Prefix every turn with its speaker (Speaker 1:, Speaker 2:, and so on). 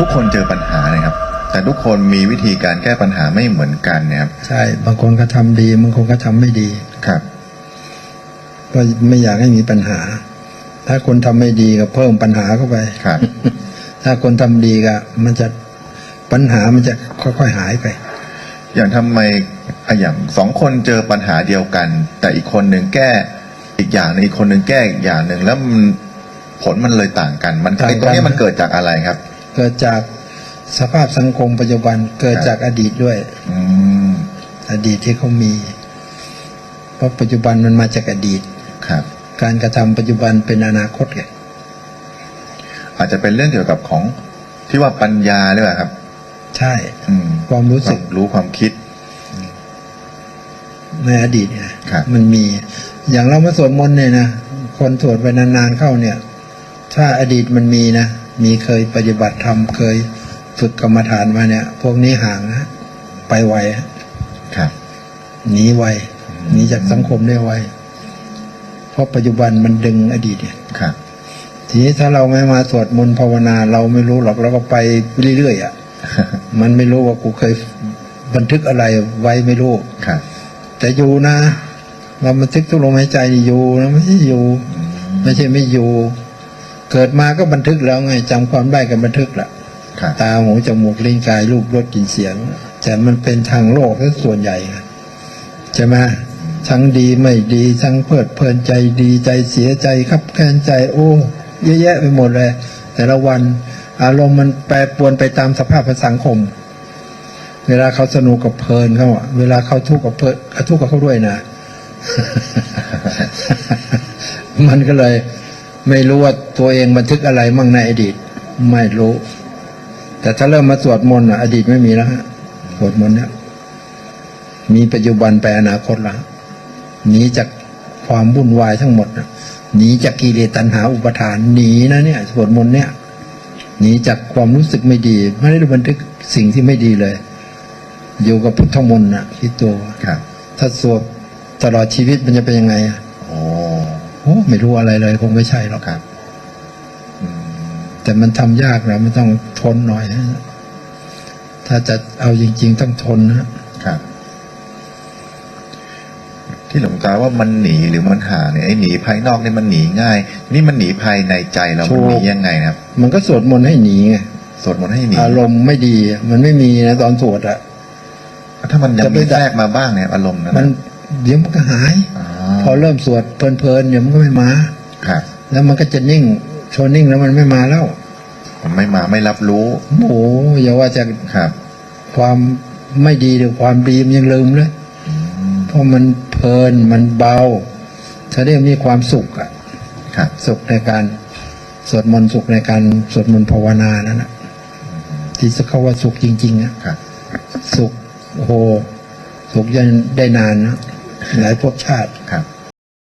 Speaker 1: ทุกคนเจอปัญหานะครับ แต่ทุกคนมีวิธีการแก้ปัญหาไม่เหมือนกันนะครับ
Speaker 2: ใช่ บางคนก็ทำดี บางคนก็ทำไม่ดี
Speaker 1: ครับ
Speaker 2: ก็ไม่อยากให้มีปัญหา ถ้าคนทำไม่ดีก็เพิ่มปัญหาเข้าไป
Speaker 1: ครับ
Speaker 2: ถ้าคนทำดีก็มันจะปัญหามันจะค่อยๆหายไป
Speaker 1: อย่างทำไมอะอย่างสองคนเจอปัญหาเดียวกัน แต่อีกคนหนึ่งแก้อีกอย่างหนึงอีกคนหนึ่งแก้อีกอย่างหนึ่งแล้วมันผลมันเลยต่างกัน มัน
Speaker 2: ต่างกัน
Speaker 1: ไอ้ตรงเนี้ยมันเกิดจากอะไรครับ
Speaker 2: เกิดจากสภาพสังคมปัจจุบันเกิดจากอดีตด้วย
Speaker 1: อืม
Speaker 2: อดีตที่เขามี เพราะปัจจุบันมันมาจากอดีต
Speaker 1: ครับ
Speaker 2: การกระทำปัจจุบันเป็นอนาคตไง
Speaker 1: อาจจะเป็นเรื่องเกี่ยวกับของที่ว่าปัญญาหรือเปล่าครับ
Speaker 2: ใช่
Speaker 1: อืม
Speaker 2: ความรู้สึก
Speaker 1: รู้ความคิด
Speaker 2: ในอดีตเนี่ย
Speaker 1: ครับ
Speaker 2: มันมี อย่างเรามาสวดมนต์เนี่ยนะคนสวดไปนานๆเข้าเนี่ย ถ้าอดีตมันมีนะ มีเคยปฏิบัติธรรมเคยฝึกกรรมฐานมาเนี่ย พวกนี้ห่างนะไปไวฮะ
Speaker 1: ครับ
Speaker 2: หนีไวหนีจากสังคมได้ไวเพราะปัจจุบันมันดึงอดีตเนี่ย
Speaker 1: ครับ
Speaker 2: ทีนี้ถ้าเราไม่มาสวดมนต์ภาวนา เราไม่รู้หรอกเราก็ไปเรื่อยๆอะมันไม่รู้ว่ากูเคยบันทึกอะไรไว้ไม่รู้
Speaker 1: ครับ
Speaker 2: แต่อยู่นะ เราบันทึกทุกลมหายใจนี่อยู่นะไม่ใช่อยู่
Speaker 1: อืม
Speaker 2: ไม่ใช่ไม่อยู่ เกิดมาก็บันทึกแล้วไงจำความได้ก็บันทึกละ
Speaker 1: ครับ
Speaker 2: ตาหูจมูกลิ้นกายรูปรสกลิ่นเสียง แต่มันเป็นทางโลกซะส่วนใหญ่ไงใช่ไหมทั้งดีไม่ดีทั้งเพลิดเพลินใจดีใจเสียใจครับแค้นใจโอ้เยอะแยะไปหมดเลย แต่ละวันอารมณ์มันแปรปรวนไปตามสภาพสังคม เวลาเขาสนุกกับเพลินเขาอะเวลาเขาทุกข์กับเพลินก็ทุกข์กับเขาด้วยนะ มันก็เลย ไม่รู้ว่าตัวเองบันทึกอะไรมั่งในอดีต ไม่รู้ แต่ถ้าเริ่มมาสวดมนต์อะอดีตไม่มีแล้วฮะสวดมนต์เนี่ยมีปัจจุบันไปอนาคตแล้วหนีจากความวุ่นวายทั้งหมดนะหนีจากกิเลสตัณหาอุปทานหนีนะเนี่ยสวดมนต์เนี่ยหนีจากความรู้สึกไม่ดี ไม่ได้บันทึกสิ่งที่ไม่ดีเลย อยู่กับพุทธมนต์นะคิดตัว
Speaker 1: ครับ
Speaker 2: ถ้าสวดตลอดชีวิตมันจะเป็นยังไงอะ
Speaker 1: โอ้
Speaker 2: โอ้ไม่รู้อะไรเลยคงไม่ใช่หรอก
Speaker 1: ครับอืม
Speaker 2: แต่มันทำยากนะมันต้องทนหน่อยนะถ้าจะเอาจริง ๆ ต้องทนนะครับ
Speaker 1: ที่หลวงตาว่ามันหนีหรือมันห่างเนี่ยไอ้หนีภายนอกเนี่ยมันหนีง่าย นี่มันหนีภายในใจเรามันหนียังไงนะครับ
Speaker 2: มันก็สวดมนต์ให้หนีไง
Speaker 1: สวดมนต์ให้หนี
Speaker 2: อารมณ์ไม่ดีอะมันไม่มีนะตอนสวดอะ
Speaker 1: ถ้ามันยัง
Speaker 2: จะไป
Speaker 1: มีแทรกมาบ้างเนี่ยอารมณ์นั้น
Speaker 2: มัน
Speaker 1: นะ
Speaker 2: เดี๋ยวมันก็หาย
Speaker 1: อ๋อ
Speaker 2: พอเริ่มสวดเพลินๆเดี๋ยวมันก็ไม่มา
Speaker 1: ครับ
Speaker 2: แล้วมันก็จะนิ่งชนนิ่งแล้วมันไม่มาแล้ว
Speaker 1: มันไม่มาไม่รับรู้
Speaker 2: โอ้โหอย่าว่าจะ
Speaker 1: ครับ
Speaker 2: ความไม่ดีหรือความดีมันยังลืมเลย
Speaker 1: อืม
Speaker 2: เพราะมันเพลินมันเบาถ้าได้มีความสุขอะ
Speaker 1: ครับ
Speaker 2: สุขในการสวดมนต์สุขในการสวดมนต์ภาวนานั่นนะที่จะเข้าว่าสุขจริงๆนะครับสุขโอ้โหสุขยันได้นานนะ หลายภพชาติ
Speaker 1: ครับ